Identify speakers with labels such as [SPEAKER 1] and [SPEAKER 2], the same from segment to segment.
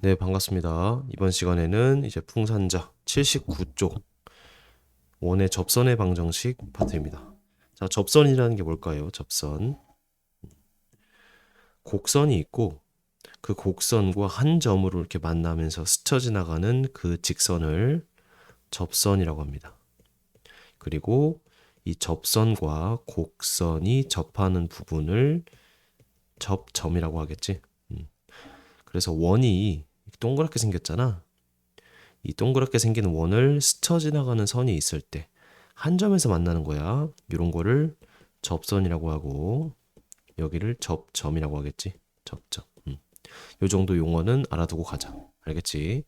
[SPEAKER 1] 네, 반갑습니다. 이번 시간에는 이제 풍산자 79쪽 원의 접선의 방정식 파트입니다. 자, 접선이라는 게 뭘까요? 접선. 곡선이 있고 그 곡선과 한 점으로 이렇게 만나면서 스쳐 지나가는 그 직선을 접선이라고 합니다. 그리고 이 접선과 곡선이 접하는 부분을 접점이라고 하겠지. 음. 그래서 원이 동그랗게 생겼잖아. 이 동그랗게 생긴 원을 스쳐 지나가는 선이 있을 때 한 점에서 만나는 거야. 이런 거를 접선이라고 하고 여기를 접점이라고 하겠지. 접점. 음. 요 정도 용어는 알아두고 가자. 알겠지?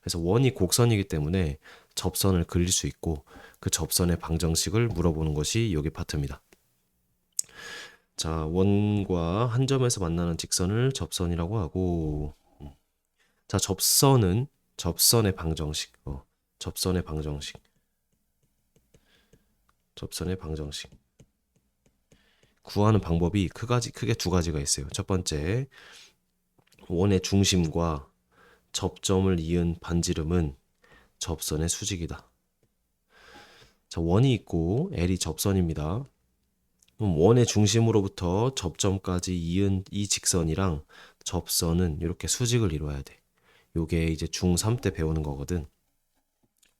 [SPEAKER 1] 그래서 원이 곡선이기 때문에 접선을 그릴 수 있고 그 접선의 방정식을 물어보는 것이 여기 파트입니다. 자, 원과 한 점에서 만나는 직선을 접선이라고 하고 음. 자, 접선은 접선의 방정식. 어, 접선의 방정식. 접선의 방정식. 구하는 방법이 크가지, 크게 두 가지가 있어요. 첫 번째, 원의 중심과 접점을 이은 반지름은 접선의 수직이다. 자, 원이 있고 L이 접선입니다. 그럼 원의 중심으로부터 접점까지 이은 이 직선이랑 접선은 이렇게 수직을 이루어야 돼. 요게 이제 중3 때 배우는 거거든.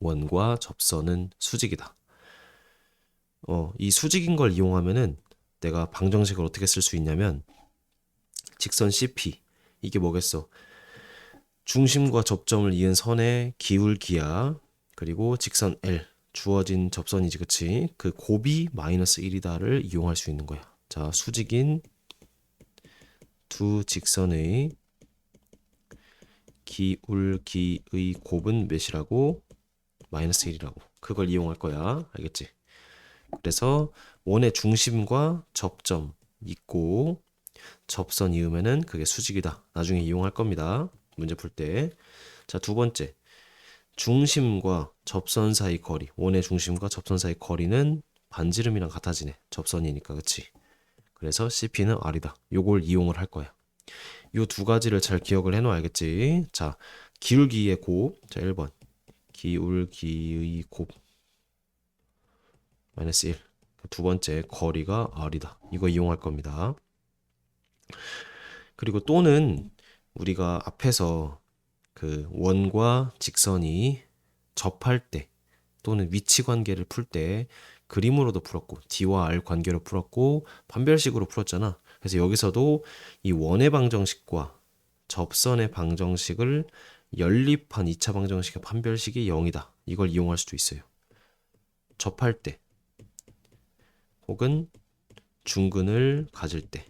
[SPEAKER 1] 원과 접선은 수직이다. 어, 이 수직인 걸 이용하면은 내가 방정식을 어떻게 쓸 수 있냐면 직선 CP 이게 뭐겠어? 중심과 접점을 이은 선의 기울기야 그리고 직선 L 주어진 접선이지 그치? 그 곱이 마이너스 1이다를 이용할 수 있는 거야. 자 수직인 두 직선의 기울기의 곱은 몇이라고? 마이너스 1이라고. 그걸 이용할 거야. 알겠지? 그래서 원의 중심과 접점 있고 접선 이으면은 그게 수직이다. 나중에 이용할 겁니다. 문제 풀 때. 자, 두 번째. 중심과 접선 사이 거리. 원의 중심과 접선 사이 거리는 반지름이랑 같아지네. 접선이니까. 그치? 그래서 CP는 R이다. 요걸 이용을 할 거야. 요 두 가지를 잘 기억을 해놓아야겠지. 자, 기울기의 곱. 자, 1번. 기울기의 곱. 마이너스 1. 두 번째, 거리가 R이다. 이거 이용할 겁니다. 그리고 또는 우리가 앞에서 그 원과 직선이 접할 때 또는 위치 관계를 풀 때 그림으로도 풀었고 D와 R 관계로 풀었고 판별식으로 풀었잖아. 그래서 여기서도 이 원의 방정식과 접선의 방정식을 연립한 2차 방정식의 판별식이 0이다. 이걸 이용할 수도 있어요. 접할 때 혹은 중근을 가질 때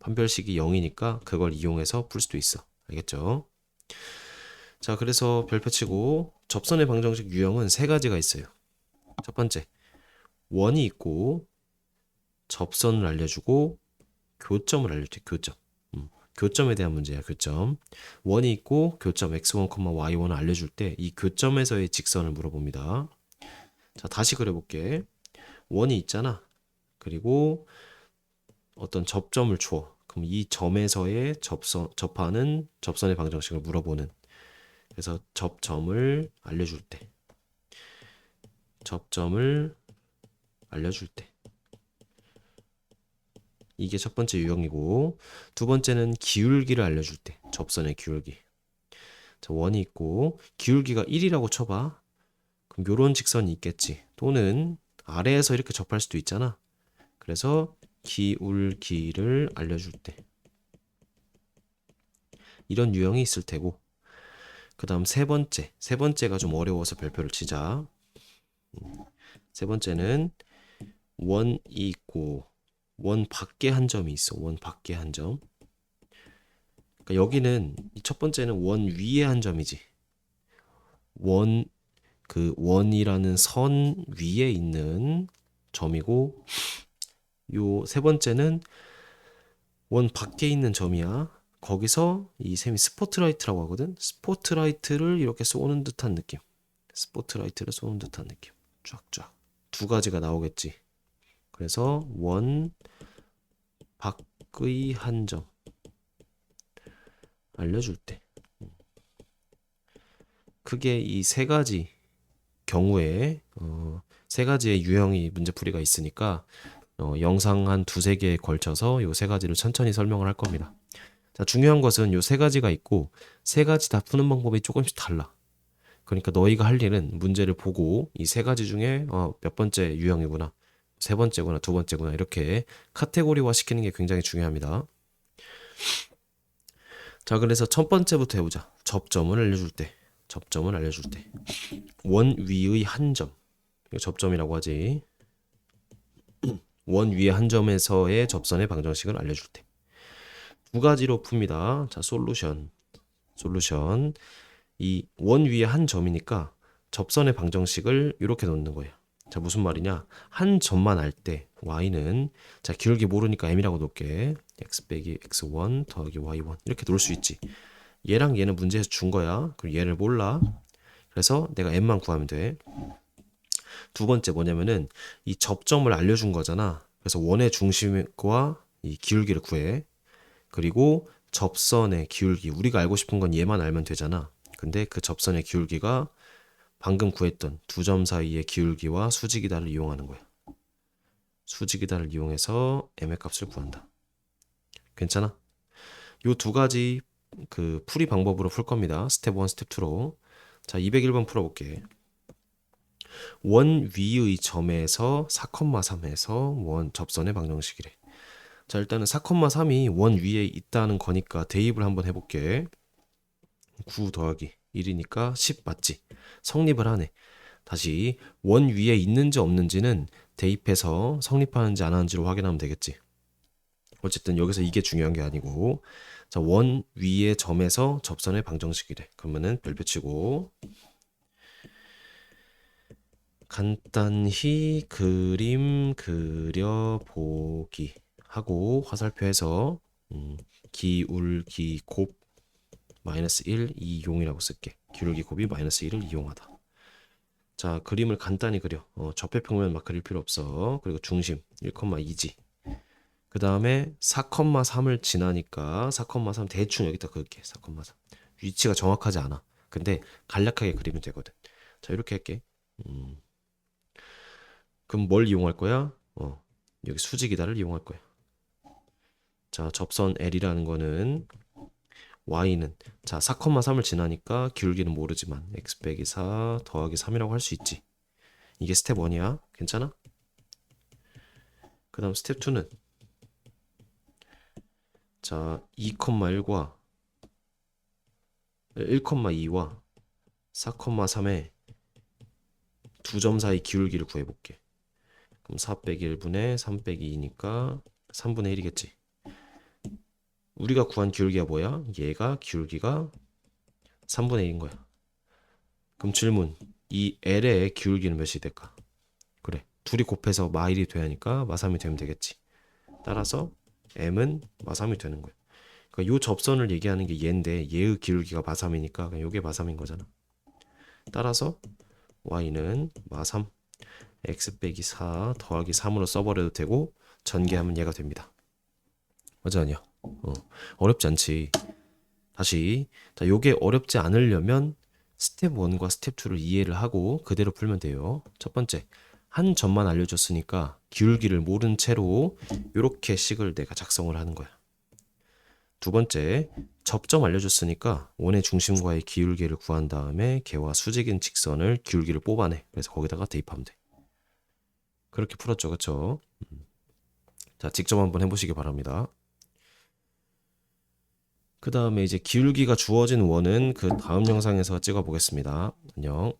[SPEAKER 1] 판별식이 0이니까 그걸 이용해서 풀 수도 있어. 알겠죠? 자, 그래서 별표 치고 접선의 방정식 유형은 세 가지가 있어요. 첫 번째, 원이 있고 접선을 알려주고 교점을 알려줘. 교점. 음, 교점에 대한 문제야. 교점. 원이 있고 교점 x1, y1을 알려줄 때 이 교점에서의 직선을 물어봅니다. 자, 다시 그려볼게. 원이 있잖아. 그리고 어떤 접점을 줘. 그럼 이 점에서의 접선, 접하는 접선의 방정식을 물어보는. 그래서 접점을 알려줄 때. 접점을 알려줄 때. 이게 첫 번째 유형이고, 두 번째는 기울기를 알려줄 때. 접선의 기울기. 자, 원이 있고, 기울기가 1이라고 쳐봐. 그럼 요런 직선이 있겠지. 또는 아래에서 이렇게 접할 수도 있잖아. 그래서 기울기를 알려줄 때 이런 유형이 있을 테고 그 다음 세 번째 세 번째가 좀 어려워서 별표를 치자 세 번째는 원이 있고 원 밖에 한 점이 있어 원 밖에 한 점 그러니까 여기는 첫 번째는 원 위에 한 점이지 원 그 원이라는 선 위에 있는 점이고 요 세 번째는 원 밖에 있는 점이야. 거기서 이 셈이 스포트라이트라고 하거든. 스포트라이트를 이렇게 쏘는 듯한 느낌. 스포트라이트를 쏘는 듯한 느낌. 쫙쫙. 두 가지가 나오겠지. 그래서 원 밖의 한점 알려줄 때 크게 이 세 가지 경우에 어, 세 가지의 유형이 문제풀이가 있으니까 어, 영상 한 두세 개에 걸쳐서 요 세 가지를 천천히 설명을 할 겁니다. 자, 중요한 것은 요 세 가지가 있고 세 가지 다 푸는 방법이 조금씩 달라. 그러니까 너희가 할 일은 문제를 보고 이 세 가지 중에 어, 몇 번째 유형이구나, 세 번째구나, 두 번째구나 이렇게 카테고리화 시키는 게 굉장히 중요합니다. 자, 그래서 첫 번째부터 해보자. 접점을 알려줄 때, 접점을 알려줄 때, 원 위의 한 점, 이거 접점이라고 하지. 원 위의 한 점에서의 접선의 방정식을 알려줄 때. 두 가지로 풉니다. 자, 솔루션. 솔루션. 이 원 위에 한 점이니까 접선의 방정식을 이렇게 놓는 거예요. 자, 무슨 말이냐? 한 점만 알 때 y는 자, 기울기 모르니까 m이라고 놓을게. x 빼기 x1 더하기 y1 이렇게 놓을 수 있지. 얘랑 얘는 문제에서 준 거야. 그리고 얘를 몰라. 그래서 내가 m만 구하면 돼. 두 번째 뭐냐면은 이 접점을 알려준 거잖아. 그래서 원의 중심과 이 기울기를 구해. 그리고 접선의 기울기. 우리가 알고 싶은 건 얘만 알면 되잖아. 근데 그 접선의 기울기가 방금 구했던 두 점 사이의 기울기와 수직이다를 이용하는 거야. 수직이다를 이용해서 m의 값을 구한다. 괜찮아? 요 두 가지 그 풀이 방법으로 풀 겁니다. 스텝 1, 스텝 2로. 자, 201번 풀어 볼게. 원 위의 점에서 4,3에서 원 접선의 방정식이래. 자, 일단은 4,3이 원 위에 있다는 거니까 대입을 한번 해 볼게. 9 더하기 1이니까 10 맞지? 성립을 하네. 다시 원 위에 있는지 없는지는 대입해서 성립하는지 안 하는지로 확인하면 되겠지. 어쨌든 여기서 이게 중요한 게 아니고 자, 원 위의 점에서 접선의 방정식이래. 그러면은 별표 치고 간단히 그림 그려보기 하고 화살표에서 음, 기울기 곱 마이너스 1 이용이라고 쓸게. 기울기 곱이 마이너스 1을 이용하다. 자, 그림을 간단히 그려. 어, 접해평면 막 그릴 필요 없어. 그리고 중심 1,2지. 그 다음에 4,3을 지나니까 4,3 대충 여기다 그을게. 4,3. 위치가 정확하지 않아. 근데 간략하게 그리면 되거든. 자, 이렇게 할게. 음. 그럼 뭘 이용할 거야? 어, 여기 수직이다를 이용할 거야. 자, 접선 L이라는 거는 y는 자 4,3을 지나니까 기울기는 모르지만 x 빼기 4 더하기 3이라고 할 수 있지. 이게 스텝 1이야. 괜찮아? 그 다음 스텝 2는 자 2,1과 1,2와 4,3의 두점 사이 기울기를 구해볼게. 그럼 4 빼기 1분의 3 빼기 2니까 3분의 1이겠지. 우리가 구한 기울기가 뭐야? 얘가 기울기가 3분의 1인 거야. 그럼 질문. 이 L의 기울기는 몇이 될까? 그래. 둘이 곱해서 마일이 하니까 마삼이 되면 되겠지. 따라서 M은 마삼이 되는 거야. 그러니까 요 접선을 얘기하는 게 얘인데 얘의 기울기가 마삼이니까 그냥 요게 마삼인 거잖아. 따라서 Y는 마삼 X 빼기 4 더하기 3으로 써버려도 되고 전개하면 얘가 됩니다. 맞아 아니야? 어, 어렵지 않지. 다시 자 요게 어렵지 않으려면 스텝 1과 스텝 2를 이해를 하고 그대로 풀면 돼요. 첫 번째 한 점만 알려줬으니까 기울기를 모른 채로 이렇게 식을 내가 작성을 하는 거야. 두 번째 접점 알려줬으니까 원의 중심과의 기울기를 구한 다음에 걔와 수직인 직선을 기울기를 뽑아내. 그래서 거기다가 대입하면 돼. 그렇게 풀었죠, 그렇죠? 자, 직접 한번 해보시기 바랍니다. 그 다음에 이제 기울기가 주어진 원은 그 다음 영상에서 찍어 보겠습니다. 안녕.